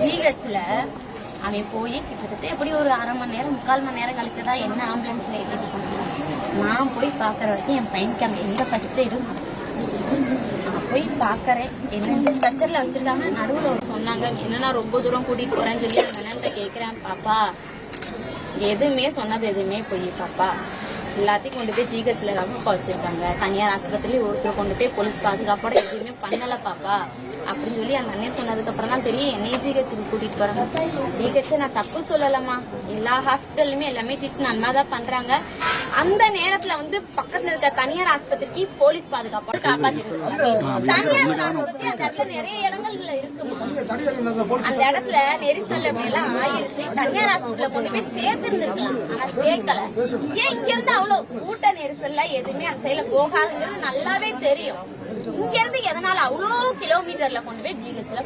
ஜிஹெச்சில் அவன் போய் கிட்டத்தட்ட எப்படி ஒரு அரை மணி நேரம் முக்கால் மணி நேரம் கழிச்சுதான் என்ன ஆம்புலன்ஸில் ஏற்றிட்டு போனான். நான் போய் பார்க்குற வரைக்கும் என் பையனுக்கு அங்கே எந்த ஃபஸ்ட் எய்டும் நான் போய் பார்க்குறேன். என்ன ஸ்ட்ரக்சரில் வச்சுருக்காங்க? நடுவில் ஒரு சொன்னாங்க என்னன்னா ரொம்ப தூரம் கூட்டிகிட்டு போகிறேன்னு சொல்லி அந்த நேரத்தை கேட்குறேன் பாப்பா. எதுவுமே சொன்னது எதுவுமே போய் பாப்பா. எல்லாத்தையும் கொண்டு போய் ஜிஹெச்ல தான் வச்சிருக்காங்க. தனியார் ஆஸ்பத்திரி ஒருத்தர் கொண்டு போய் போலீஸ் பாதுகாப்போட எதுவுமே பண்ணல பாப்பா. அப்படின்னு சொல்லி அந்த அண்ணன் சொன்னதுக்கு அப்புறம் தான் தெரியும் என்னைய ஜிஹெச்சுக்கு கூட்டிட்டு போறாங்க. ஜிஹெச் நான் தப்பு சொல்லலம்மா. எல்லா ஹாஸ்பிட்டல்லுமே எல்லாமே ட்ரீட் நல்லா தான் பண்றாங்க. அந்த நேரத்துல வந்து பக்கத்துல இருக்க தனியார் ஆஸ்பத்திரிக்கு போலீஸ் பாதுகாப்போட காப்பாத்திட்டு தனியார் ஆஸ்பத்திரி அந்த இடத்துல நிறைய இடங்கள்ல இருக்குமா? அந்த இடத்துல நெரிசல் அப்படி எல்லாம் ஆயிருச்சு. தனியார் ஹாஸ்பிட்டல்ல கொண்டு போய் சேர்த்திருந்திருக்கலாம். ஆனா சேர்க்கல. ஏன் இங்க எவ்வளவு கூட்ட நெரிசல்ல எதுவுமே அந்த சைடுல போகாதுங்கிறது நல்லாவே தெரியும். இங்க இருந்து எதனால அவ்வளோ கிலோமீட்டர்ல கொண்டு போய் ஜிஹெச்ல